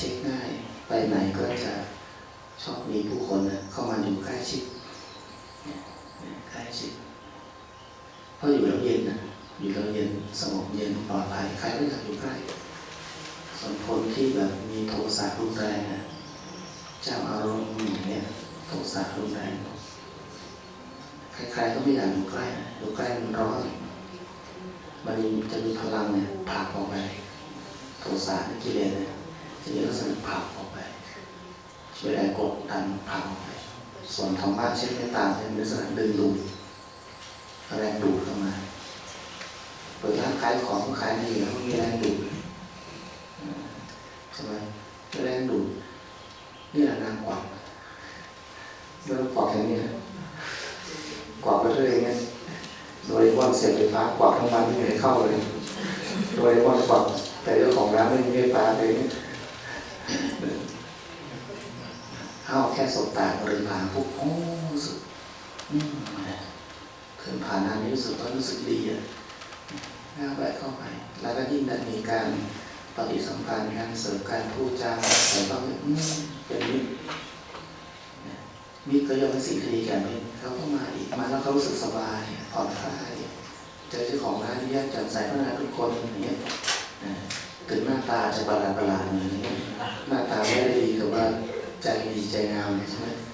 ช็คง่าย ไปไหนก็จะชอบมีผู้คนนะเข้ามาอยู่ใกล้ชิดเนี่ยใกล้ชิดเพราะอยู่แล้วเย็นนะอยู่แล้วเย็นสงบเย็นปลอดภัยใครก็อยากอยู่ใกล้ส่วนคนที่แบบมีโทสะรุนแรงนะเจ้าอารมณ์เนี่ยโทสะรุนแรงใครๆก็ไม่อยากอยู่ใกล้นะอยู่ใกล้มันร้อนมันจะมีพลังเนี่ยผลักออกไปโทสะนี่กิเลสเนี่ย จะมีลักษณะผลักออกไป ช่วยแรงกดดันผลักออกไป ส่วนธรรมะเช่นเมตตาจะมีลักษณะดึงดูดแรงดูดเข้ามาเปิดร้านขายของขายดีแล้วมีแรงดูดใช่ไหมแรงดูดนี่แหละนางกวักไม่ต้อกวักอย่างนี้กวักไปเรื่อยๆเนี่ยโดยว่าเสียบไฟฟ้ากวาดทั้งวันไม่มีใครเข้าเลยโดยว่ากวาดแต่เจ้าของร้านไม่มีไฟฟ้าเลยเข้าแค่สบตาบริพานปุ๊บโอ้รู้สึกอืมเพิ่นผ่านอันนี้รู้สึกว่ารู้สึกดีอะก้าวไปเข้าไป แล้วก็ยิ่งได้มีการปฏิสัมพันธ์การเสริมการพูดจาแต่ก็อืมเป็นมิตรมิตรก็ย่อมเป็นสิ่งที่ดีก่มิตรเขาก็มาอีกมาแล้วเขารู้สึกสบายผ่อนคลายเจอเจ้าของร้านที่แยกจัดใส่พนักงานทุกคนอย่างเงี้ยนะถึงหน้าตาจะประหลาดประหลาดอยอย่างเงี้ย หน้าตาไม่ได้ดีแต่ว่าใจดีใจงามใช่ไหม